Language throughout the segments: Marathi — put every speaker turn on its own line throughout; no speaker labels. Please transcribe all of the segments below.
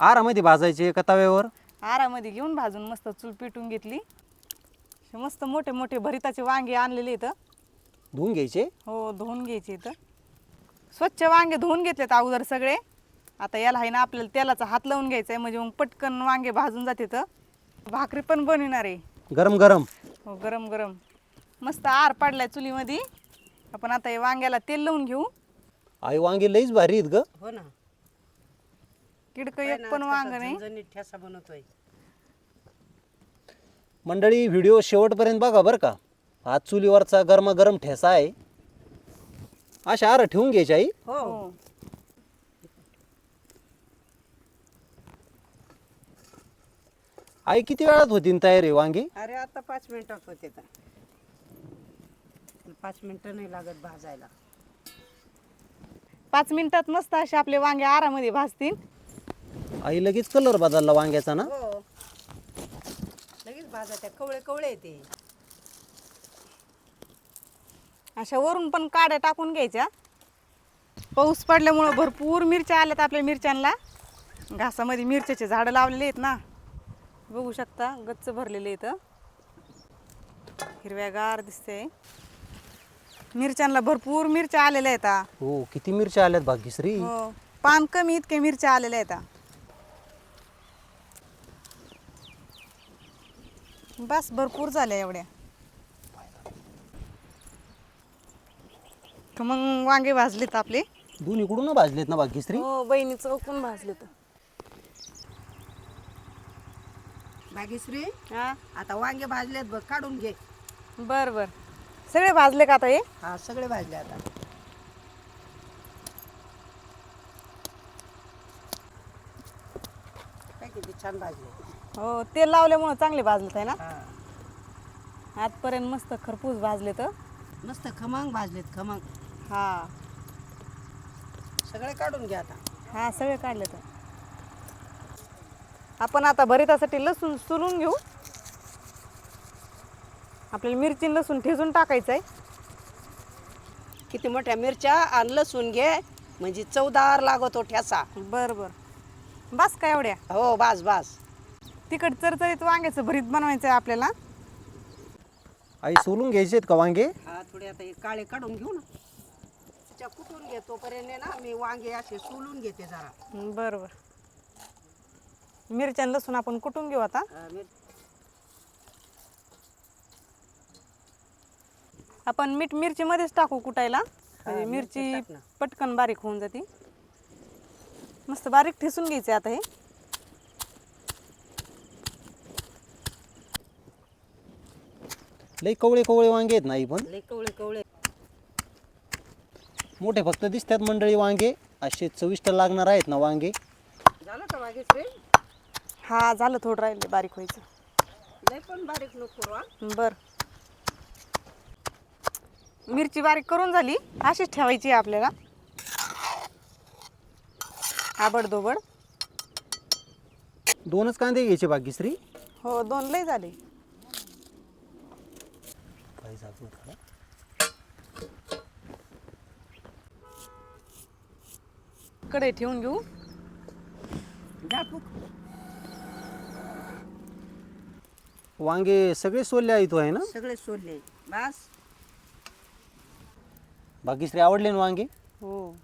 आरामध्ये भाजायचे का तव्यावर?
आरामध्ये घेऊन भाजून मस्त चूल पेटून घेतली. मस्त मोठे मोठे भरिताचे वांगे आणलेले इथं
धुवून घ्यायचे?
हो धुवून घ्यायचे इथं स्वच्छ वांगे धुवून घेतलेत अगोदर सगळे. आता याला आहे ना आपल्याला तेलाचा हात लावून घ्यायचा आहे म्हणजे मग पटकन वांगे भाजून जाते तर. भाकरी पण बनविणार आहे.
गरम गरम.
हो गरम गरम. मस्त आर पाडलाय चुलीमध्ये. आपण आता हे वांग्याला तेल लावून घेऊ.
आई वांगे लईच भारी आहेत ग.
हो ना.
किडकं एक पण वांग नाही.
झणझणीत ठेसा बनवतोय.
मंडळी व्हिडिओ शेवटपर्यंत बघा बरं का. हा चुलीवरचा गरमागरम ठेसा आहे. अशा आर ठेवून घ्यायची आई.
हो.
हो.
आई किती वेळात होती तयार वांगी?
अरे आता पाच मिनिटात होते तर. पाच मिनिटं नाही लागत भाजायला.
पाच मिनिटात मस्त असे आपले वांगे आरामध्ये भाजतील
आई लगेच कलर बदलला वांग्याचा ना?
हो. लगेच भाजायच्या कवळे कवळे येते
अशा वरून पण काड्या टाकून घ्यायच्या. पाऊस पडल्यामुळं भरपूर मिरच्या आल्यात आपल्या मिरच्यांना. घासामध्ये मिरच्याचे झाडं लावलेले आहेत ना. बघू शकता गच्च भरलेले इथं हिरव्यागार दिसते. मिरच्यांना भरपूर मिरच्या आलेल्या आहेत. हा.
हो किती मिरच्या आल्यात भाग्यश्री?
हो पान कमी इतके मिरच्या आलेल्या आहेत. बस भरपूर झाल्या एवढ्या. का मग वांगे भाजलेत आपले?
दोन्ही कुठून भाजलेत ना भाग्यश्री
हो बहिणी चौकून भाजलेत
भाग्यश्री
हा.
आता वांगे भाजलेत बघ काढून घे.
बर बर. सगळे भाजले का आता हे?
हा सगळे भाजले आता. काय किती छान भाजले.
हो तेल लावल्यामुळं चांगले भाजलेत आहे ना?
हा.
आजपर्यंत मस्त खरपूस भाजले तर
मस्त खमंग भाजलेत खमंग.
हा.
सगळे काढून घे आता.
हा सगळे काढले तर आपण आता भरितासाठी लसूण सुलून घेऊ. आपल्याला मिरची आणि लसूण ठेचून टाकायचं आहे.
किती मोठ्या मिरच्या आणि लसूण घे म्हणजे चवदार लागतो ठेसा
बरं बरं. बस का एवढ्या?
हो बास बास.
तिकड चरचरीत वांग्याचं भरीत बनवायचं आहे आपल्याला.
आई सोलून घ्यायचे आहेत का वांगे?
हा थोडे आता हे काळे काढून घेऊ ना. त्याच्या कुटून घे तोपर्यंत आहे ना मी वांगे असे सोलून घेते जरा.
बरं बरं मिरच्या आणि लसूण आपण कुटून घेऊ आता?
हा,
आपण मीठ मिरची मध्येच टाकू कुटायला. म्हणजे
मिरची
मिरची
टाक ना.
पटकन बारीक होऊन जाते. मस्त बारीक ठेसून घ्यायचे आता हे.
लई कवळे कवळे वांगे आहेत ना आई पण.
कवळे कवळे.
मोठे फक्त दिसतात मंडळी वांगे. असे चविष्ट लागणार आहेत ना वांगे.
झालं का वागेश्री
हा झालं थोडं राहिले बारीक व्हायचं.
लय पण बारीक नको हा
बर. मिरची बारीक करून झाली. अशीच ठेवायची आहे आपल्याला. आबडदोबड
दोनच कांदे घ्यायचे भाग्यश्री
हो दोन लय झाले
काय झाकू थोडा.
कडे ठेवून घेऊ.
वांगे सगळे सोलले आहेत आहे ना?
सगळे सोडले बस.
भाग्यश्री आवडले ना वांगे?
हो.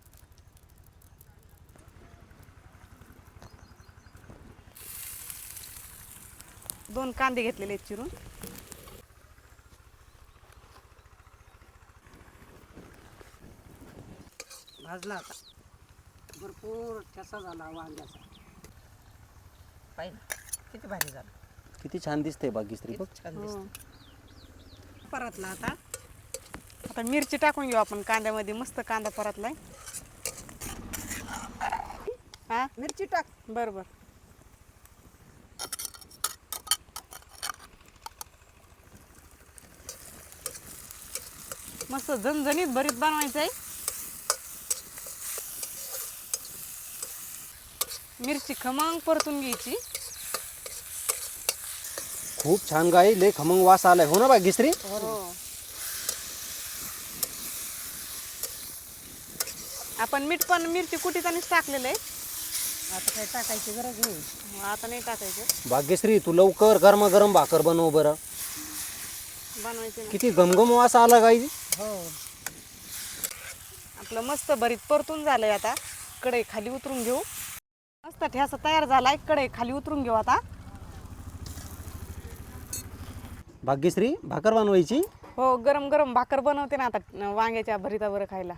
दोन कांदे घेतलेले आहेत चिरून.
भाजला आता. भरपूर ठसा झाला वांग्याचा. पाहिजे किती भारी झालं.
किती छान दिसते भाग्यश्री बघ.
किती छान
हो.
दिसत परतला आता.
आता मिरची टाकून घेऊ आपण कांद्यामध्ये मस्त कांदा परतलाय. हा?
मिरची टाक.
बर बर. मस्त झणझणीत भरीत बनवायचं आहे मिरची खमंग परतून घ्यायची.
खूप छान गाय लय खमंग वास आलाय. हो ना भाग्यश्री
हो. आपण मीठ पण मिरची कुटीतानीच टाकलेलं आहे.
आता काय टाकायची गरज नाही.
मग आता नाही टाकायचं.
भाग्यश्री तू लवकर गरमागरम भाकर बनव बरं.
बनवायचे
किती घमघम वास आला काही
हो.
आपलं मस्त भरीत परतून झालंय आता. कढई खाली उतरून घेऊ. मस्त ठ्यासा तयार झालाय कढई खाली उतरून घेऊ आता.
भाग्यश्री भाकर बनवायची?
हो गरम गरम भाकर बनवते ना आता वांग्याच्या भरीतावर खायला.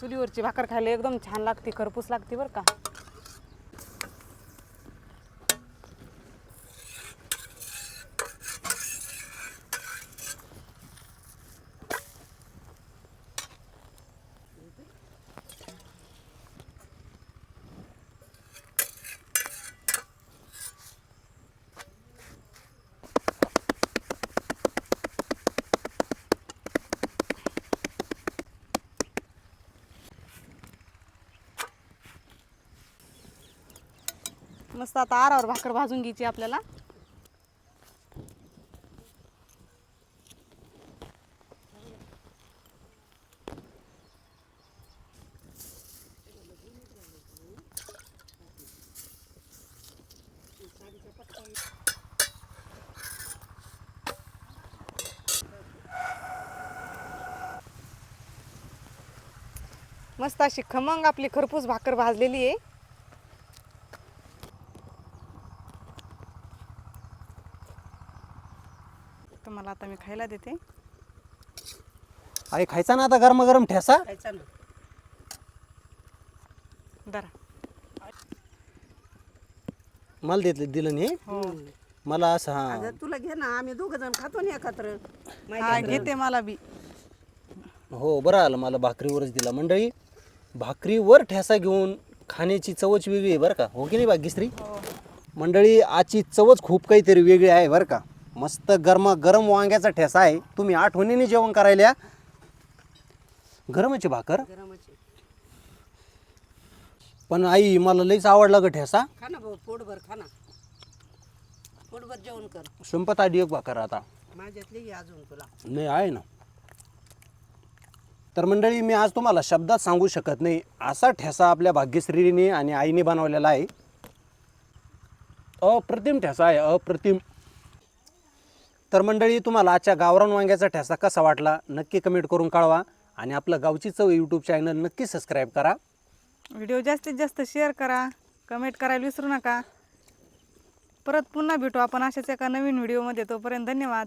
चुलीवरची भाकर खायला एकदम छान लागते खरपूस लागते बरं का. मस्त आता आरावर भाकर भाजून घ्यायची आपल्याला. मस्त अशी खमंग आपली खरपूस भाकर भाजलेली आहे. तुम्हाला आता मी खायला देते.
आई खायचा ना आता गरमागरम ठेसा?
खायचा ना.
दरा
मला देतलं दिलं नाही?
हो.
मला असं हा.
तुला घे ना आम्ही दोघ जण खातो ना एकत्र. माहिती
हा? घेते मला बी.
हो बरं आलं मला भाकरीवरच दिला. मंडळी भाकरीवर ठेसा घेऊन खाण्याची चवच वेगळी आहे बरं का? हो की नाही भाग्यश्री मंडळी आजची चवच खूप काहीतरी वेगळी आहे बरं का? मस्त गरमा गरम वांग्याचा ठेसा आहे. तुम्ही आठवणीने जेवण करायला. गरमच भाकर.
गरमाची
पण आई मला लईच आवडला ग ठेसा.
खा ना भाऊ पोटभर खा ना. पोटभर जेवण कर.
संपत आली एक भाकर आता.
माझ्यातली घे अजून तुला.
नाही आहे ना. तर मंडळी मी आज तुम्हाला शब्दात सांगू शकत नाही. असा ठेसा आपल्या भाग्यश्रीने आणि आईने बनवलेला आहे. अप्रतिम ठेसा आहे अप्रतिम. तर मंडळी तुम्हाला आजच्या गावरान वांग्याचा ठेसा कसा वाटला नक्की कमेंट करून कळवा आणि आपलं गावची चव यूट्यूब चॅनल नक्की सबस्क्राईब करा.
व्हिडिओ जास्तीत जास्त शेअर करा कमेंट करायला विसरू नका. परत पुन्हा भेटू आपण अशाच एका नवीन व्हिडिओमध्ये तोपर्यंत धन्यवाद.